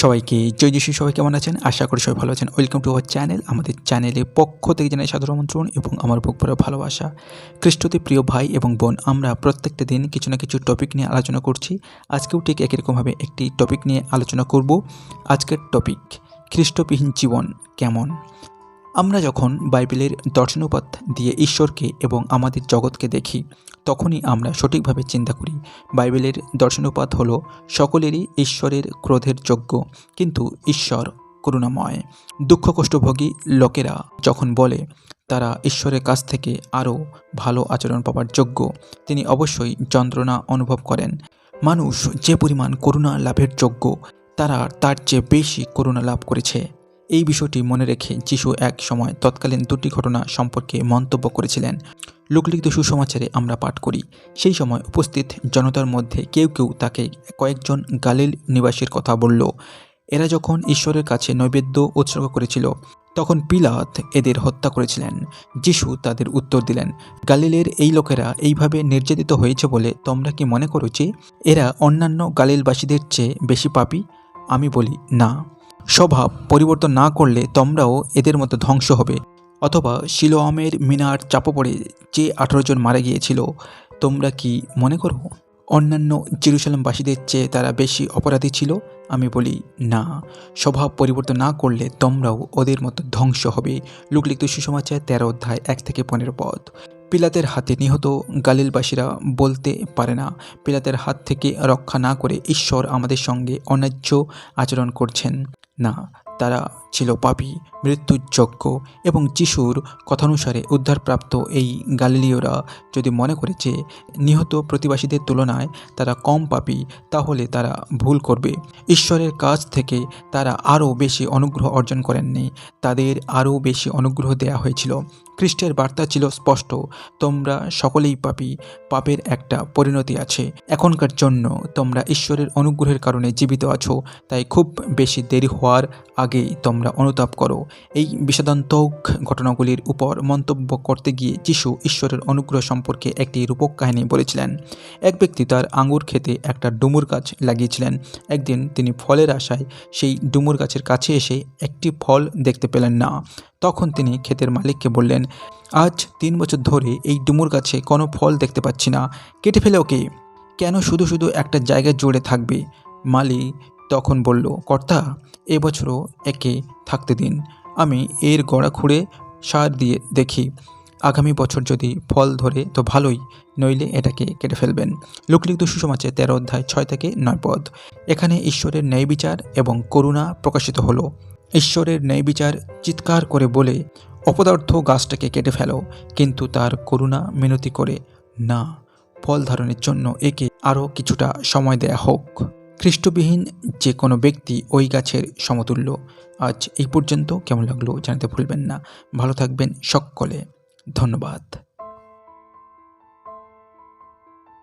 সবাইকে জয় যিশু সবাই কেমন আছেন? আশা করি সবাই ভালো আছেন। ওয়েলকাম টু আওয়ার চ্যানেল আমাদের চ্যানেলে পক্ষ থেকে জানাই সাধারণ আমন্ত্রণ এবং আমার পক্ষ ভালোবাসা। খ্রিস্টতে প্রিয় ভাই এবং বোন, আমরা প্রত্যেকটা দিন কিছু না কিছু টপিক নিয়ে আলোচনা করছি। আজকেও ঠিক একই রকমভাবে একটি টপিক নিয়ে আলোচনা করব। আজকের টপিক খ্রিস্টবিহীন জীবন কেমন? আমরা যখন বাইবেলের দর্শনোপাত দিয়ে ঈশ্বরকে এবং আমাদের জগৎকে দেখি, তখনই আমরা সঠিকভাবে চিন্তা করি। বাইবেলের দর্শনোপাত হলো, সকলেরই ঈশ্বরের ক্রোধের যোগ্য, কিন্তু ঈশ্বর করুণাময়। দুঃখ কষ্টভোগী লোকেরা যখন বলে, তারা ঈশ্বরের কাছ থেকে আরও ভালো আচরণ পাওয়ার যোগ্য তিনি অবশ্যই যন্ত্রণা অনুভব করেন। মানুষ যে পরিমাণ করুণা লাভের যোগ্য, তারা তার চেয়ে বেশি করুণা লাভ করেছে। এই বিষয়টি মনে রেখে যিশু এক সময় তৎকালীন দুটি ঘটনা সম্পর্কে মন্তব্য করেছিলেন। লোকলিখিত সুসমাচারে আমরা পাঠ করি। সেই সময় উপস্থিত জনতার মধ্যে কেউ কেউ তাকে কয়েকজন গালিল নিবাসীর কথা বলল। এরা যখন ঈশ্বরের কাছে নৈবেদ্য উৎসর্গ করেছিল, তখন পিলাত এদের হত্যা করেছিলেন। যিশু তাদের উত্তর দিলেন, গালিলের এই লোকেরা এইভাবে নির্যাতিত হয়েছে বলে তোমরা কি মনে করো যে, এরা অন্যান্য গালিলবাসীদের চেয়ে বেশি পাপী? আমি বলি, না। স্বভাব পরিবর্তন না করলে তোমরাও এদের মতো ধ্বংস হবে। অথবা শিলোয়ামের মিনার চাপা পড়ে যে আঠারো জন মারা গিয়েছিল, তোমরা কি মনে করো? অন্যান্য জেরুসালামবাসীদের চেয়ে তারা বেশি অপরাধী ছিল? আমি বলি, না। স্বভাব পরিবর্তন না করলে তোমরাও ওদের মতো ধ্বংস হবে। লোকলিখিত সুসমাচার তেরো অধ্যায় এক থেকে পনেরো পদ। পিলাতের হাতে নিহত গালিলবাসীরা বলতে পারে না। পিলাতের হাত থেকে রক্ষা না করে ঈশ্বর আমাদের সঙ্গে অন্যায্য আচরণ করছেন। না, তারা ছিল পাপী মৃত্যুর যোগ্য এবং যিশুর কথানুসারে উদ্ধারপ্রাপ্ত এই গালিলীয়রা যদি মনে করে যে নিহত প্রতিবাসীদের তুলনায় তারা কম পাপী, তাহলে তারা ভুল করবে। ঈশ্বরের কাছ থেকে তারা আরও বেশি অনুগ্রহ অর্জন করেননি। তাদের আরও বেশি অনুগ্রহ দেয়া হয়েছিল। খ্রিস্টের বার্তা ছিল স্পষ্ট, তোমরা সকলেই পাপী, পাপের একটা পরিণতি আছে। এখনকার জন্য তোমরা ঈশ্বরের অনুগ্রহের কারণে জীবিত আছো, তাই খুব বেশি দেরি হওয়ার আগেই তোমরা অনুতাপ করো। এই বিষাদান্তক ঘটনাগুলির উপর মন্তব্য করতে গিয়ে যিশু ঈশ্বরের অনুগ্রহ সম্পর্কে একটি রূপক কাহিনী বলেছিলেন। এক ব্যক্তি তার আঙুর খেতে একটা ডুমুর গাছ লাগিয়েছিলেন। একদিন তিনি ফলের আশায় সেই ডুমুর গাছের কাছে এসে একটি ফল দেখতে পেলেন না। তখন তিনি ক্ষেতের মালিককে বললেন, আজ তিন বছর ধরে এই ডুমুর গাছে কোনো ফল দেখতে পাচ্ছি না। কেটে ফেলে ওকে। কেন শুধু শুধু একটা জায়গায় জুড়ে থাকবে? মালি তখন বলল, কর্তা এবছরও একে থাকতে দিন। আমি এর গড়া খুঁড়ে সার দিয়ে দেখি। আগামী বছর যদি ফল ধরে তো ভালোই, নইলে এটাকে কেটে ফেলবেন। লোকলিখিত সুসমাচে তেরো অধ্যায় ছয় থেকে নয় পদ। এখানে ঈশ্বরের ন্যায় বিচার এবং করুণা প্রকাশিত হলো। ঈশ্বরের ন্যায় বিচার চিৎকার করে বলে, অপদার্থ গাছটাকে কেটে ফেলো, কিন্তু তার করুণা মিনতি করে না। ফল ধারণের জন্য একে আরও কিছুটা সময় দেয়া হোক। খ্রিস্টবিহীন যে কোনো ব্যক্তি ওই গাছের সমতুল্য। আজ এই পর্যন্ত কেমন লাগল জানাতে ভুলবেন না। ভালো থাকবেন সকলে। ধন্যবাদ।